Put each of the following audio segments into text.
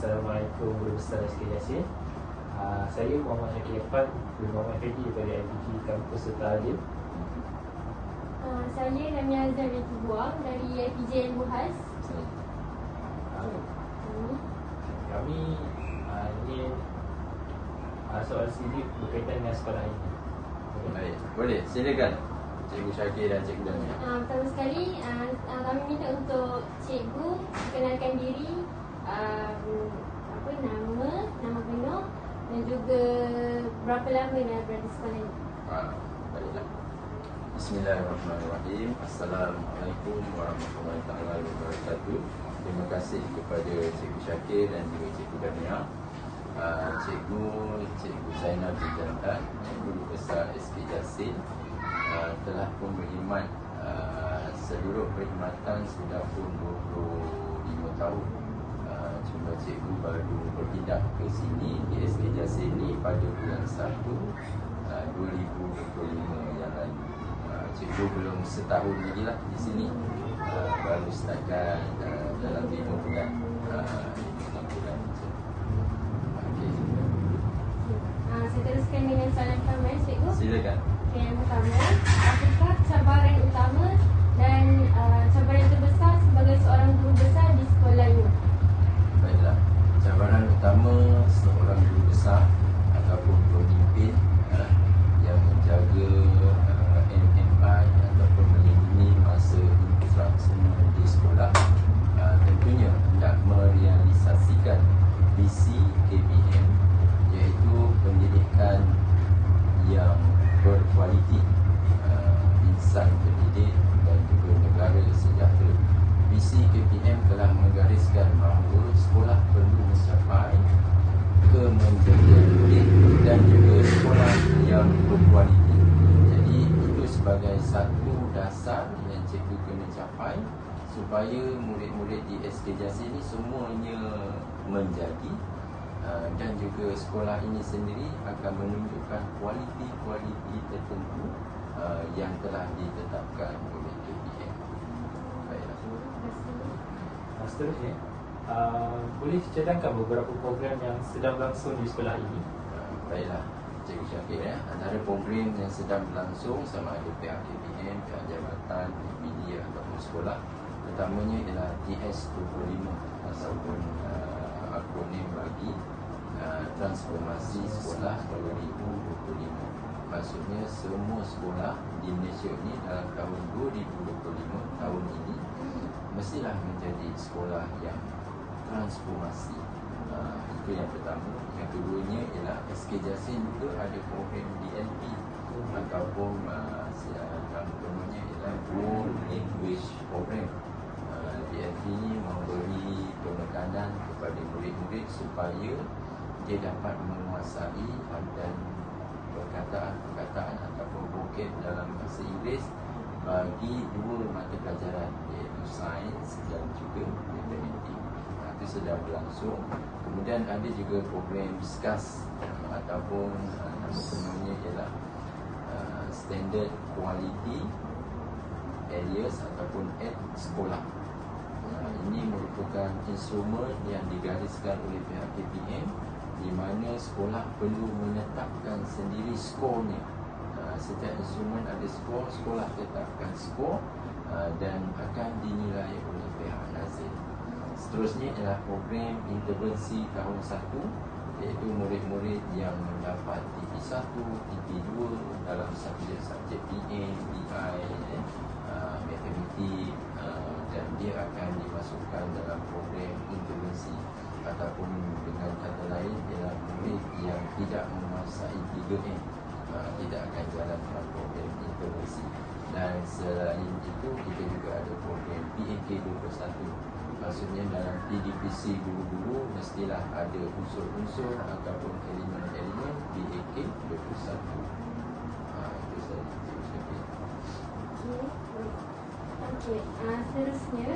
Assalamualaikum Guru Besar SK Yasin uh, Saya Muhammad Syakir Irfan Guru Muhammad Fedi daripada IPG Kampus Serta Adim Uh, saya Lamia Azhar binti Buang dari IPJ Buhas. uh, Hmm. Kami uh, ingin uh, soal sidik berkaitan dengan sekolah ini Baik, boleh. Silakan. Cikgu Syakir dan Cikgu Damia. Uh, pertama sekali, uh, kami minta untuk cikgu kenalkan diri, uh, apa nama, nama penuh dan juga berapa lama dah berada di sekolah ini. Ah. Bismillahirrahmanirrahim. Assalamualaikum warahmatullahi taala wabarakatuh. Terima kasih kepada Cikgu Syakir dan juga Cikgu Damia. Uh, Cikgu Cikgu Zainal Jantan, Guru Besar SK Jasin telah pun berkhidmat uh, seluruh perkhidmatan sudah pun 25 tahun. Uh, cuma cikgu baru berpindah ke sini di SK Jasin ni pada bulan 1 uh, 2025 yang lalu. Uh, cikgu belum setahun lagi lah di sini. Uh, baru setakat uh, dalam 5 bulan. Uh, 5 bulan macam. Okey. Uh, saya teruskan dengan soalan pertama, cikgu. Silakan. Okay, yang pertama, apakah cabaran utama dan uh, cabaran terbesar sebagai seorang guru besar di sekolah ini? Baiklah. Cabaran utama seorang guru besar ataupun pemimpin uh, yang menjaga uh, MMI ataupun melindungi masa interaksi di sekolah uh, tentunya hendak merealisasikan visi KPM iaitu pendidikan yang berkualiti uh, insan terdidik dan juga negara sejahtera. Visi KPM telah menggariskan bahawa sekolah perlu mencapai kemenjadian murid dan juga sekolah yang berkualiti. Jadi itu sebagai dasar yang cikgu kena capai supaya murid-murid di SK Jasi ini semuanya menjadi uh, dan juga sekolah ini sendiri akan menunjukkan kualiti-kualiti tertentu uh, yang telah ditetapkan oleh KPM. Baiklah. Terima kasih. uh, Seterusnya uh, Boleh cadangkan beberapa program yang sedang berlangsung di sekolah ini Uh, Baiklah, Cikgu Syakir ya. Antara program yang sedang berlangsung sama ada pihak KPM, pihak jabatan, media ataupun sekolah Pertamanya ialah TS25 ataupun uh, akronim bagi uh, transformasi sekolah 2025 Maksudnya semua sekolah di Malaysia ni dalam tahun 2025 tahun ini mestilah menjadi sekolah yang transformasi. Uh, itu yang pertama. Yang keduanya ialah SK Jasin juga ada program DNP ataupun uh, nama penuhnya ialah World Language Program. Uh, DNP ni memberi penekanan kepada murid-murid supaya dia dapat menguasai dan perkataan-perkataan ataupun vocab dalam bahasa Inggeris bagi dua mata pelajaran iaitu sains dan juga matematik. Ha, Itu sedang berlangsung. Kemudian ada juga program discuss uh, ataupun uh, nama penuhnya ialah uh, standard quality areas ataupun at sekolah. Uh, ini merupakan instrumen yang digariskan oleh pihak KPM di mana sekolah perlu menetapkan sendiri skornya. Setiap instrumen ada skor, sekolah tetapkan skor dan akan dinilai oleh pihak. Seterusnya ialah program intervensi tahun 1 iaitu murid-murid yang mendapat TP1, TP2 dalam subjek-subjek PA, BI, eh, uh, matematik uh, dan dia akan dimasukkan dalam program intervensi. Ataupun dengan kata lain ialah murid yang tidak menguasai 3M uh, tidak akan jalan dalam program intervensi. Dan selain itu kita juga ada program PAK 21 maksudnya dalam PDPC guru-guru mestilah ada unsur-unsur ataupun elemen-elemen PAK 21 uh, itu saya Cikgu Syakir. Okey. Okey, uh, seterusnya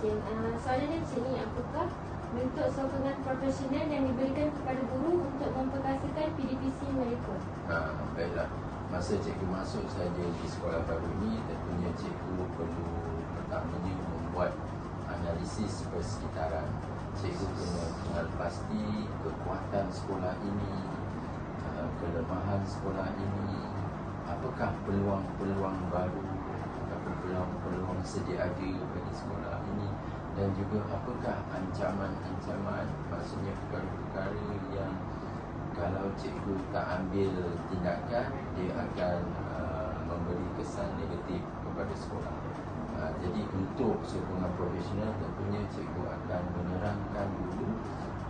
okay, uh, soalan dia macam ni apakah bentuk sokongan profesional yang diberikan kepada guru untuk memperkasakan PDPC mereka? Ha, baiklah. Masa cikgu masuk saja di sekolah baru ini, tentunya cikgu perlu pertamanya membuat analisis persekitaran. Cikgu kena kenal pasti kekuatan sekolah ini, uh, kelemahan sekolah ini, apakah peluang-peluang baru ataupun peluang-peluang sedia ada bagi sekolah ini dan juga apakah ancaman-ancaman maksudnya perkara-perkara yang kalau cikgu tak ambil tindakan dia akan uh, memberi kesan negatif kepada sekolah. Uh, jadi untuk sokongan profesional tentunya cikgu akan menerangkan dulu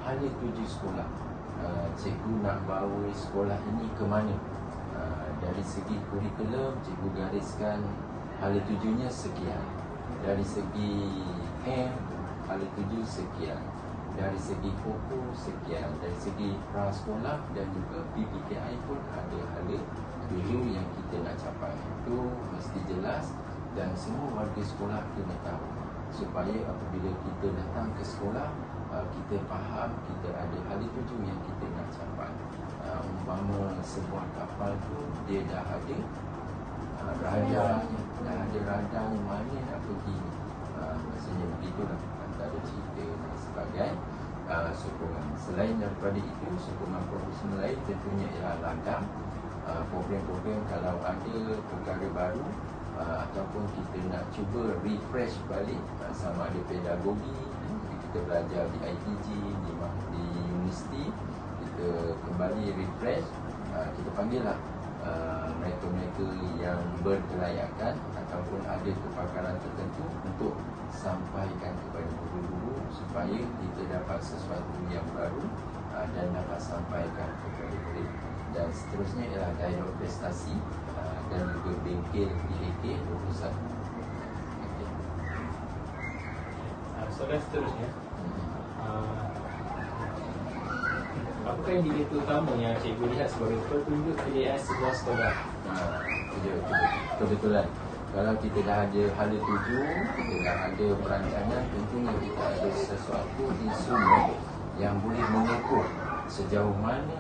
hanya tuju sekolah. Uh, cikgu nak bawa sekolah ini ke mana? Uh, dari segi kurikulum cikgu gariskan hala tujunya sekian. Dari segi M hala tuju sekian dari segi fokus sekian dari segi prasekolah dan juga PPKI pun ada hala tuju yang kita nak capai itu mesti jelas dan semua warga sekolah kena tahu. Supaya apabila kita datang ke sekolah uh, kita faham kita ada hala tuju yang kita nak capai. Uh, umpama sebuah kapal tu dia dah ada uh, radarnya dah ada radarnya mana nak pergi maksudnya begitulah antara cerita dan sebagainya. Uh, sokongan. Selain daripada itu, sokongan profesional lain tentunya ialah langkah uh, program-program kalau ada perkara baru uh, ataupun kita nak cuba refresh balik uh, sama ada pedagogi kita belajar di ITG di, di universiti kita kembali refresh uh, kita panggil lah uh, mereka-mereka yang berkelayakan ataupun ada kepakaran tertentu untuk sampaikan kepada guru-guru supaya kita dapat sesuatu yang baru uh, dan dapat sampaikan kepada murid dan seterusnya ialah dialog prestasi. uh, dan juga bengkel DAK 21 okay. uh, soalan seterusnya uh, apakah indikator utama yang cikgu lihat sebagai petunjuk kejayaan sebuah sekolah? Uh, kebetulan kalau kita dah ada hala tuju, kita dah ada perancangan, tentunya kita ada sesuatu instrumen yang boleh mengukur sejauh mana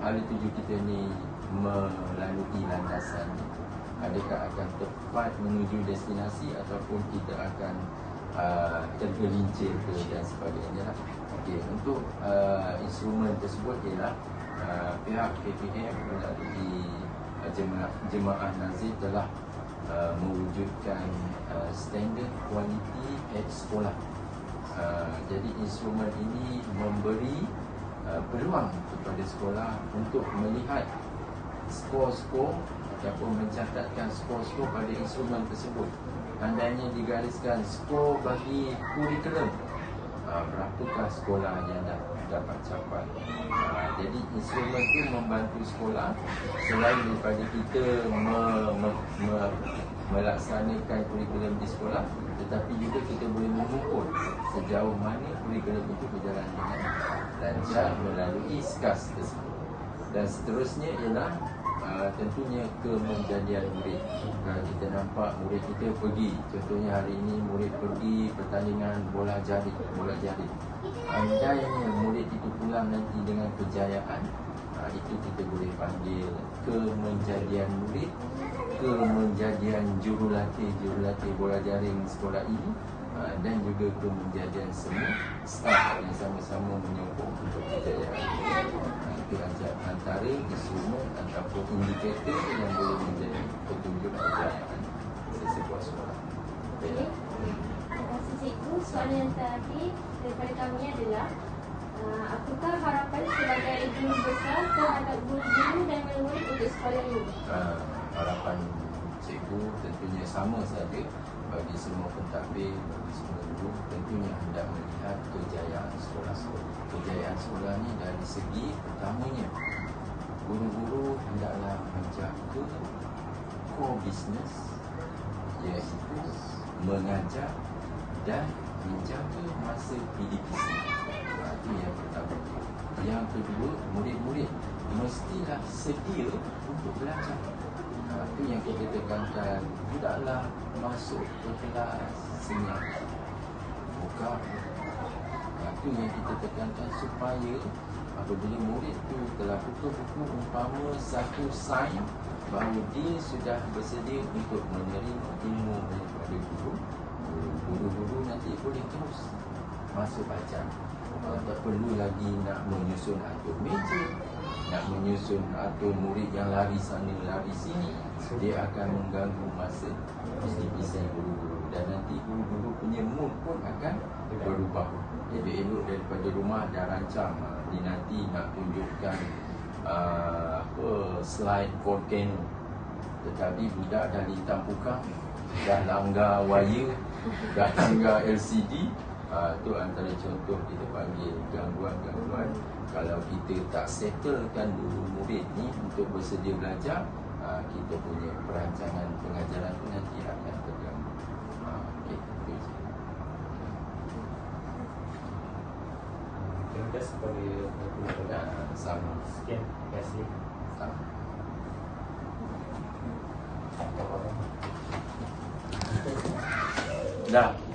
hala tuju kita ni melalui landasan adakah akan tepat menuju destinasi ataupun kita akan uh, tergelincir ke dan sebagainya lah. Okey, untuk uh, instrumen tersebut ialah uh, pihak KPM melalui uh, jemaah, jemaah nazir telah Uh, mewujudkan uh, standard kualiti at sekolah. Uh, jadi instrumen ini memberi uh, peluang kepada sekolah untuk melihat skor-skor ataupun mencatatkan skor-skor pada instrumen tersebut. Andainya digariskan skor bagi kurikulum, uh, berapakah sekolah yang dah dapat capai. Uh, jadi instrumen itu membantu sekolah selain daripada kita me, me, me, melaksanakan kurikulum di sekolah tetapi juga kita boleh mengukur sejauh mana kurikulum itu berjalan dengan lancar melalui SKAS tersebut. Dan seterusnya ialah uh, tentunya kemenjadian murid. Kalau kita nampak murid kita pergi, contohnya hari ini murid pergi pertandingan bola jari, bola jari. Andainya murid itu pulang nanti dengan kejayaan uh, itu kita boleh panggil kemenjadian murid kemenjadian jurulatih jurulatih bola jaring sekolah ini uh, dan juga kemenjadian semua staf yang sama-sama menyokong untuk kejayaan uh, itu antara instrumen ataupun indikator yang boleh menjadi petunjuk kejayaan sesebuah sekolah. Okay. Terima kasih cikgu. Soalan yang terakhir daripada kami adalah uh, apakah harapan sebagai guru besar terhadap guru-guru dan murid untuk sekolah ini? Uh, harapan cikgu tentunya sama saja bagi semua pentadbir, bagi semua guru tentunya hendak melihat kejayaan sekolah kejayaan sekolah ini dari segi pertamanya guru-guru hendaklah menjaga core business iaitu mengajar dan menjaga masa PDPC Itu yang pertama. Yang kedua, murid-murid mestilah sedia untuk belajar Itu yang kita tekankan Tidaklah masuk ke kelas. Senyap Buka Itu yang kita tekankan supaya Apabila murid tu telah buka buku umpama satu sign bahawa dia sudah bersedia untuk menerima ilmu daripada guru guru-guru nanti boleh terus masuk baca. Tak perlu lagi nak menyusun atur meja nak menyusun atur murid yang lari sana lari sini dia akan mengganggu masa bising-bising guru-guru. Dan nanti guru-guru punya mood pun akan berubah. Jadi elok daripada rumah dah rancang. Ah, ni nanti nak tunjukkan uh, apa slide volcano. Tetapi budak dah hitam pukang dah langgar wire dah langgar LCD uh, tu antara contoh kita panggil gangguan-gangguan kalau kita tak settlekan dulu murid ni untuk bersedia belajar uh, kita punya perancangan pengajaran tu nanti akan terganggu. Uh, okay, itu je. Terima kasih kepada Dan sama. Sekian, terima kasih. sama. Dah